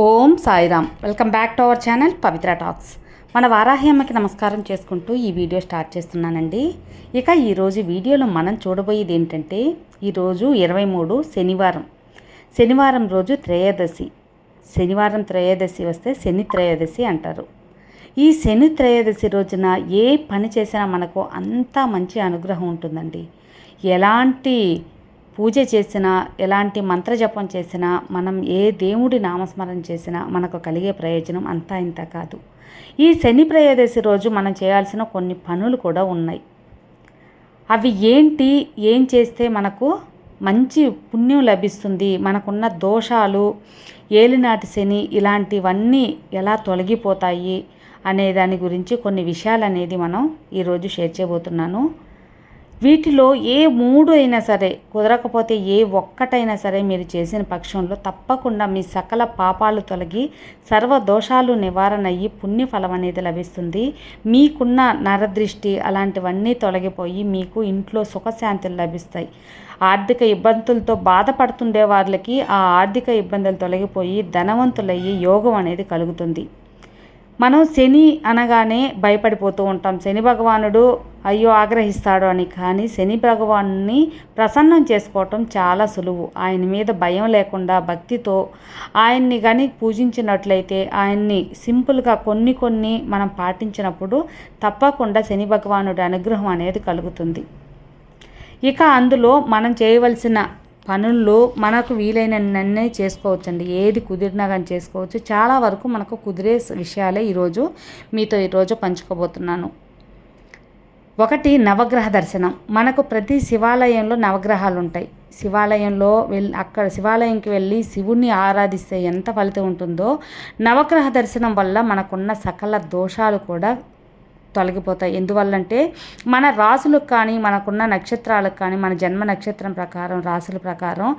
Om Sairam. Welcome back to our channel Pavitra talks. మన వారాహి అమ్మకి నమస్కారం చేసుకుంటూ ఈ వీడియో స్టార్ట్ చేస్తున్నానండి. ఇక ఈరోజు వీడియోలో మనం చూడబోయేది ఏంటంటే ఈరోజు ఇరవై మూడు శనివారం. శనివారం రోజు త్రయోదశి. శనివారం త్రయోదశి వస్తే శని త్రయోదశి అంటారు. ఈ శని త్రయోదశి రోజున ఏ పని చేసినా మనకు అంతా మంచి అనుగ్రహం ఉంటుందండి. ఎలాంటి పూజ చేసినా ఎలాంటి మంత్రజపం చేసినా మనం ఏ దేవుడి నామస్మరణ చేసినా మనకు కలిగే ప్రయోజనం అంతా ఇంత కాదు. ఈ శని ప్రయోదశి రోజు మనం చేయాల్సిన కొన్ని పనులు కూడా ఉన్నాయి. అవి ఏంటి? ఏం చేస్తే మనకు మంచి పుణ్యం లభిస్తుంది? మనకున్న దోషాలు ఏలినాటి శని ఇలాంటివన్నీ ఎలా తొలగిపోతాయి? అనే దాని గురించి కొన్ని విషయాలు అనేది మనం ఈరోజు షేర్ చేయబోతున్నాను. వీటిలో ఏ మూడు అయినా సరే కుదరకపోతే ఏ ఒక్కటైనా సరే మీరు చేసిన పక్షంలో తప్పకుండా మీ సకల పాపాలు తొలగి సర్వ దోషాలు నివారణ అయ్యి పుణ్యఫలం అనేది లభిస్తుంది. మీకున్న నరదృష్టి అలాంటివన్నీ తొలగిపోయి మీకు ఇంట్లో సుఖశాంతులు లభిస్తాయి. ఆర్థిక ఇబ్బందులతో బాధపడుతుండే వాళ్ళకి ఆ ఆర్థిక ఇబ్బందులు తొలగిపోయి ధనవంతులయ్యి యోగం అనేది కలుగుతుంది. మనం శని అనగానే భయపడిపోతూ ఉంటాం. శని భగవానుడు అయ్యో ఆగ్రహిస్తాడు అని. కానీ శని భగవాన్ని ప్రసన్నం చేసుకోవటం చాలా సులువు. ఆయన మీద భయం లేకుండా భక్తితో ఆయన్ని కానీ పూజించినట్లయితే ఆయన్ని సింపుల్గా కొన్ని కొన్ని మనం పాటించినప్పుడు తప్పకుండా శని భగవానుడి అనుగ్రహం అనేది కలుగుతుంది. ఇక అందులో మనం చేయవలసిన పనుల్లో మనకు వీలైనన్నీ చేసుకోవచ్చండి. ఏది కుదిరినా కానీ చేసుకోవచ్చు. చాలా వరకు మనకు కుదిరే విషయాలే ఈరోజు మీతో ఈరోజు పంచుకోబోతున్నాను. ఒకటి నవగ్రహ దర్శనం. మనకు ప్రతి శివాలయంలో నవగ్రహాలు ఉంటాయి శివాలయంలో వెళ్ళి అక్కడ శివాలయంకి వెళ్ళి శివుణ్ణి ఆరాధిస్తే ఎంత ఫలితం ఉంటుందో నవగ్రహ దర్శనం వల్ల మనకున్న సకల దోషాలు కూడా తొలగిపోతాయి. ఎందువల్లంటే మన రాసులకు కానీ మనకున్న నక్షత్రాలకు కానీ మన జన్మ నక్షత్రం ప్రకారం రాసుల ప్రకారం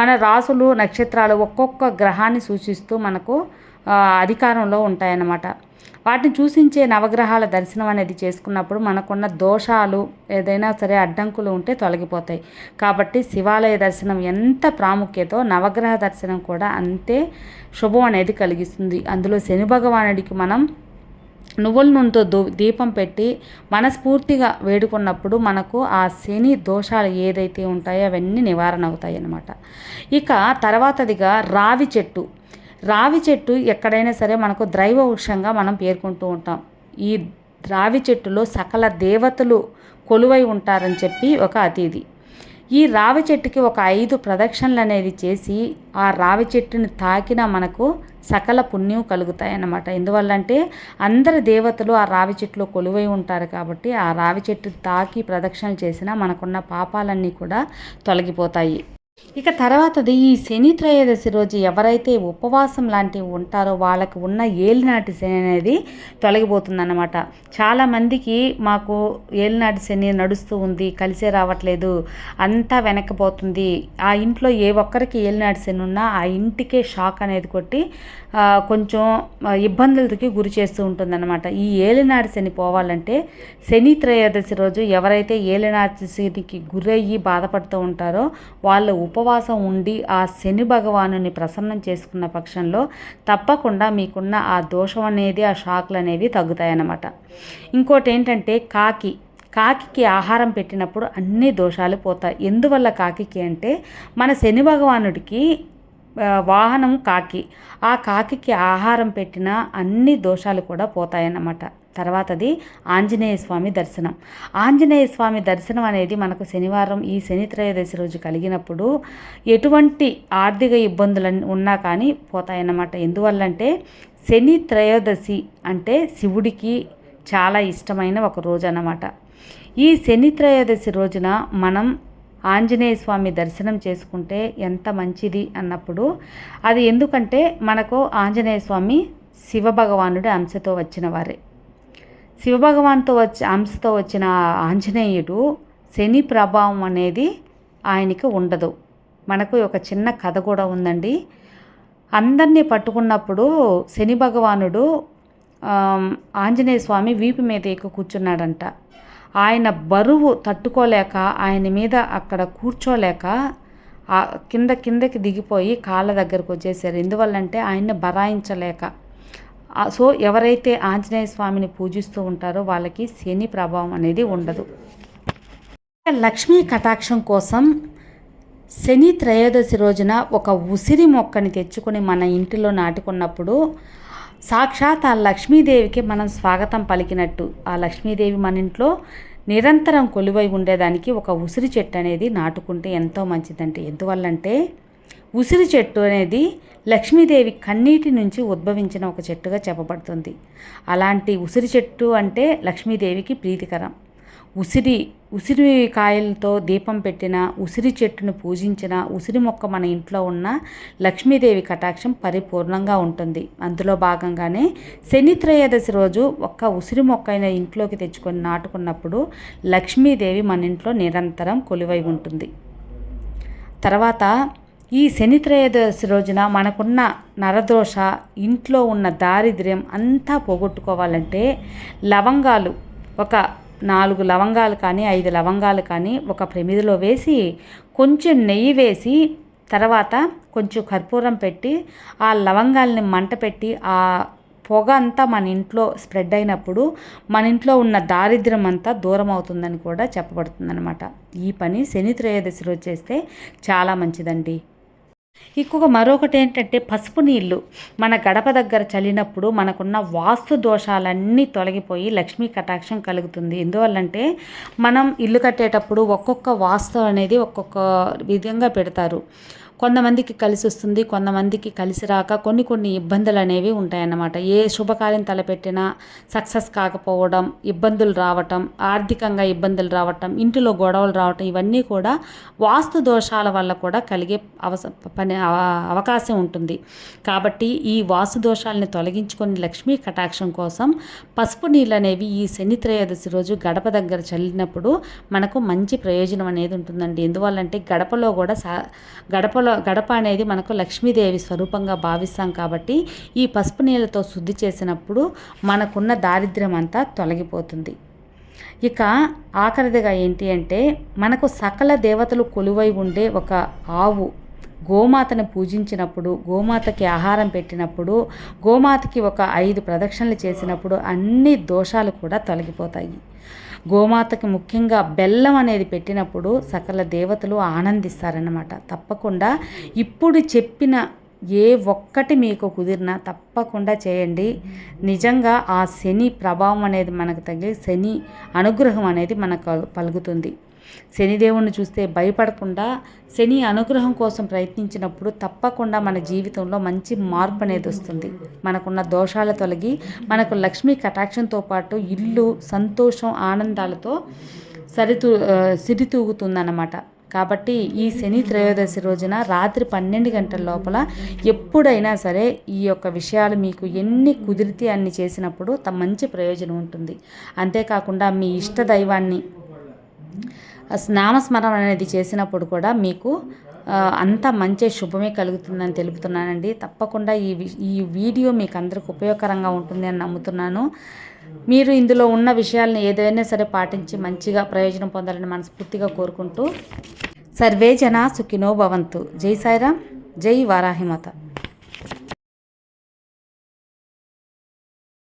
మన రాసులు నక్షత్రాలు ఒక్కొక్క గ్రహాన్ని సూచిస్తూ మనకు అధికారంలో ఉంటాయన్నమాట. వాటిని చూసించే నవగ్రహాల దర్శనం అనేది చేసుకున్నప్పుడు మనకున్న దోషాలు ఏదైనా సరే అడ్డంకులు ఉంటే తొలగిపోతాయి. కాబట్టి శివాలయ దర్శనం ఎంత ప్రాముఖ్యతో నవగ్రహ దర్శనం కూడా అంతే శుభం అనేది కలిగిస్తుంది. అందులో శని భగవానుడికి మనం నువ్వుల నూనెతో దీపం పెట్టి మనస్ఫూర్తిగా వేడుకున్నప్పుడు మనకు ఆ శని దోషాలు ఏదైతే ఉంటాయో అవన్నీ నివారణ అవుతాయి అన్నమాట ఇక తర్వాతదిగా రావి చెట్టు. రావి చెట్టు ఎక్కడైనా సరే మనకు ద్రైవ వృక్షంగా మనం పేర్కొంటూ ఉంటాం. ఈ రావి చెట్టులో సకల దేవతలు కొలువై ఉంటారని చెప్పి ఒక అతిథి. ఈ రావి చెట్టుకి ఒక ఐదు ప్రదక్షిణలు అనేది చేసి ఆ రావి చెట్టుని తాకిన మనకు సకల పుణ్యం కలుగుతాయి అన్నమాట ఎందువల్లంటే అందరి దేవతలు ఆ రావి చెట్టులో కొలువై ఉంటారు కాబట్టి ఆ రావి చెట్టు తాకి ప్రదక్షిణలు చేసినా మనకున్న పాపాలన్నీ కూడా తొలగిపోతాయి. ఇక తర్వాతది ఈ శని త్రయోదశి రోజు ఎవరైతే ఉపవాసం లాంటివి ఉంటారో వాళ్ళకి ఉన్న ఏలినాటి శని అనేది తొలగిపోతుందన్నమాట. చాలామందికి మాకు ఏలినాటి శని నడుస్తూ ఉంది కలిసే రావట్లేదు అంతా వెనక్కిపోతుంది. ఆ ఇంట్లో ఏ ఒక్కరికి ఏలినాటి శని ఉన్నా ఆ ఇంటికే షాక్ అనేది కొట్టి కొంచెం ఇబ్బందులకి గురి చేస్తూ ఉంటుందన్నమాట. ఈ ఏలినాటి శని పోవాలంటే శని త్రయోదశి రోజు ఎవరైతే ఏలినాటి శనికి గురయ్యి బాధపడుతూ ఉంటారో వాళ్ళు ఉపవాసం ఉండి ఆ శని భగవానుని ప్రసన్నం చేసుకున్న పక్షంలో తప్పకుండా మీకున్న ఆ దోషం అనేది ఆ షాక్లు అనేవి తగ్గుతాయన్నమాట. ఇంకోటి ఏంటంటే కాకి. కాకికి ఆహారం పెట్టినప్పుడు అన్ని దోషాలు పోతాయి. ఎందువల్ల కాకికి అంటే మన శని భగవానుడికి వాహనం కాకి. ఆ కాకికి ఆహారం పెట్టిన అన్ని దోషాలు కూడా పోతాయన్నమాట. తర్వాతది ఆంజనేయ స్వామి దర్శనం. ఆంజనేయ స్వామి దర్శనం అనేది మనకు శనివారం ఈ శని త్రయోదశి రోజు కలిగినప్పుడు ఎటువంటి ఆర్థిక ఇబ్బందులు ఉన్నా కానీ పోతాయన్నమాట. ఎందువల్లంటే శని త్రయోదశి అంటే శివుడికి చాలా ఇష్టమైన ఒక రోజు అన్నమాట ఈ శని త్రయోదశి రోజున మనం ఆంజనేయ స్వామి దర్శనం చేసుకుంటే ఎంత మంచిది అన్నప్పుడు అది ఎందుకంటే మనకు ఆంజనేయ స్వామి శివభగవానుడి అంశతో వచ్చిన వారే. శివభగవాన్తో వచ్చి అంశతో వచ్చిన ఆంజనేయుడు శని ప్రభావం అనేది ఆయనకి ఉండదు. మనకు ఒక చిన్న కథ కూడా ఉందండి. అందరినీ పట్టుకున్నప్పుడు శని భగవానుడు ఆంజనేయ స్వామి వీపు మీద ఎక్కువ కూర్చున్నాడంట. ఆయన బరువు తట్టుకోలేక ఆయన మీద అక్కడ కూర్చోలేక ఆ కింద కిందకి దిగిపోయి కాళ్ళ దగ్గరకు వచ్చేసారు ఎందువల్లంటే ఆయన్ని బరాయించలేక. సో ఎవరైతే ఆంజనేయ స్వామిని పూజిస్తూ ఉంటారో వాళ్ళకి శని ప్రభావం అనేది ఉండదు. లక్ష్మీ కటాక్షం కోసం శని త్రయోదశి రోజున ఒక ఉసిరి మొక్కని తెచ్చుకొని మన ఇంటిలో నాటుకున్నప్పుడు సాక్షాత్ ఆ లక్ష్మీదేవికి మనం స్వాగతం పలికినట్టు. ఆ లక్ష్మీదేవి మన ఇంట్లో నిరంతరం కొలువై ఉండేదానికి ఒక ఉసిరి చెట్టు అనేది నాటుకుంటే ఎంతో మంచిదంటే. ఎందువల్లంటే ఉసిరి చెట్టు అనేది లక్ష్మీదేవి కన్నీటి నుంచి ఉద్భవించిన ఒక చెట్టుగా చెప్పబడుతుంది. అలాంటి ఉసిరి చెట్టు అంటే లక్ష్మీదేవికి ప్రీతికరం. ఉసిరి ఉసిరి కాయలతో దీపం పెట్టిన ఉసిరి చెట్టును పూజించిన ఉసిరి మొక్క మన ఇంట్లో ఉన్న లక్ష్మీదేవి కటాక్షం పరిపూర్ణంగా ఉంటుంది. అందులో భాగంగానే శని త్రయోదశి రోజు ఒక్క ఉసిరి మొక్క అయిన ఇంట్లోకి తెచ్చుకొని నాటుకున్నప్పుడు లక్ష్మీదేవి మన ఇంట్లో నిరంతరం కొలువై ఉంటుంది. తర్వాత ఈ శని త్రయోదశి రోజున మనకున్న నరదోష ఇంట్లో ఉన్న దారిద్ర్యం అంతా పోగొట్టుకోవాలంటే లవంగాలు ఒక నాలుగు లవంగాలు కానీ ఐదు లవంగాలు కానీ ఒక ప్రమిదిలో వేసి కొంచెం నెయ్యి వేసి తర్వాత కొంచెం కర్పూరం పెట్టి ఆ లవంగాల్ని మంట పెట్టి ఆ పొగ అంతా మన ఇంట్లో స్ప్రెడ్ అయినప్పుడు మన ఇంట్లో ఉన్న దారిద్ర్యం అంతా దూరం అవుతుందని కూడా చెప్పబడుతుందనమాట ఈ పని శని త్రయోదశి రోజు చేస్తే చాలా మంచిదండి. ఎక్కువగా మరొకటి ఏంటంటే పసుపు నీళ్ళు మన గడప దగ్గర చల్లినప్పుడు మనకున్న వాస్తు దోషాలన్నీ తొలగిపోయి లక్ష్మీ కటాక్షం కలుగుతుంది. ఎందువల్లంటే మనం ఇల్లు కట్టేటప్పుడు ఒక్కొక్క వాస్తు అనేది ఒక్కొక్క విధంగా పెడతారు. కొంతమందికి కలిసి వస్తుంది కొంతమందికి కలిసి రాక కొన్ని కొన్ని ఇబ్బందులు అనేవి ఉంటాయన్నమాట. ఏ శుభకార్యం తలపెట్టినా సక్సెస్ కాకపోవడం ఇబ్బందులు రావటం ఆర్థికంగా ఇబ్బందులు రావటం ఇంటిలో గొడవలు రావటం ఇవన్నీ కూడా వాస్తు దోషాల వల్ల కూడా కలిగే అవస పని అవకాశం ఉంటుంది. కాబట్టి ఈ వాస్తు దోషాలని తొలగించుకొని లక్ష్మీ కటాక్షం కోసం పసుపు నీళ్ళు అనేవి ఈ శని త్రయోదశి రోజు గడప దగ్గర చల్లినప్పుడు మనకు మంచి ప్రయోజనం అనేది ఉంటుందండి. ఎందువల్లంటే గడపలో కూడా సా గడపలో గడప అనేది మనకు లక్ష్మీదేవి స్వరూపంగా భావిస్తాం కాబట్టి ఈ పసుపు నీళ్ళతో శుద్ధి చేసినప్పుడు మనకున్న దారిద్ర్యం అంతా తొలగిపోతుంది. ఇక ఆఖరిదిగా ఏంటి అంటే మనకు సకల దేవతలు కొలువై ఉండే ఒక ఆవు గోమాతను పూజించినప్పుడు గోమాతకి ఆహారం పెట్టినప్పుడు గోమాతకి ఒక ఐదు ప్రదక్షిణలు చేసినప్పుడు అన్ని దోషాలు కూడా తొలగిపోతాయి. గోమాతకి ముఖ్యంగా బెల్లం అనేది పెట్టినప్పుడు సకల దేవతలు ఆనందిస్తారన్నమాట. తప్పకుండా ఇప్పుడు చెప్పిన ఏ ఒక్కటి మీకు కుదిరినా తప్పకుండా చేయండి. నిజంగా ఆ శని ప్రభావం అనేది మనకు తగిలి శని అనుగ్రహం అనేది మనకు పలుకుతుంది. శనిదేవుణ్ణి చూస్తే భయపడకుండా శని అనుగ్రహం కోసం ప్రయత్నించినప్పుడు తప్పకుండా మన జీవితంలో మంచి మార్పు అనేది వస్తుంది. మనకున్న దోషాలు తొలగి మనకు లక్ష్మీ కటాక్షంతో పాటు ఇల్లు సంతోషం ఆనందాలతో సరితూ సిరితూగుతుందన్నమాట. కాబట్టి ఈ శని త్రయోదశి రోజున రాత్రి పన్నెండు గంటల లోపల ఎప్పుడైనా సరే ఈ యొక్క విషయాలు మీకు ఎన్ని కుదిరితే అన్ని చేసినప్పుడు మంచి ప్రయోజనం ఉంటుంది. అంతేకాకుండా మీ ఇష్ట దైవాన్ని నామస్మరణ అనేది చేసినప్పుడు కూడా మీకు అంత మంచి శుభమే కలుగుతుందని తెలుపుతున్నానండి. తప్పకుండా ఈ ఈ వీడియో మీకు అందరికి ఉపయోగకరంగా ఉంటుంది అని నమ్ముతున్నాను. మీరు ఇందులో ఉన్న విషయాలను ఏదైనా సరే పాటించి మంచిగా ప్రయోజనం పొందాలని మనస్ఫూర్తిగా కోరుకుంటూ సర్వే జన సుఖినో భవంతు. జై సాయిరామ్ జై వారాహిమాత.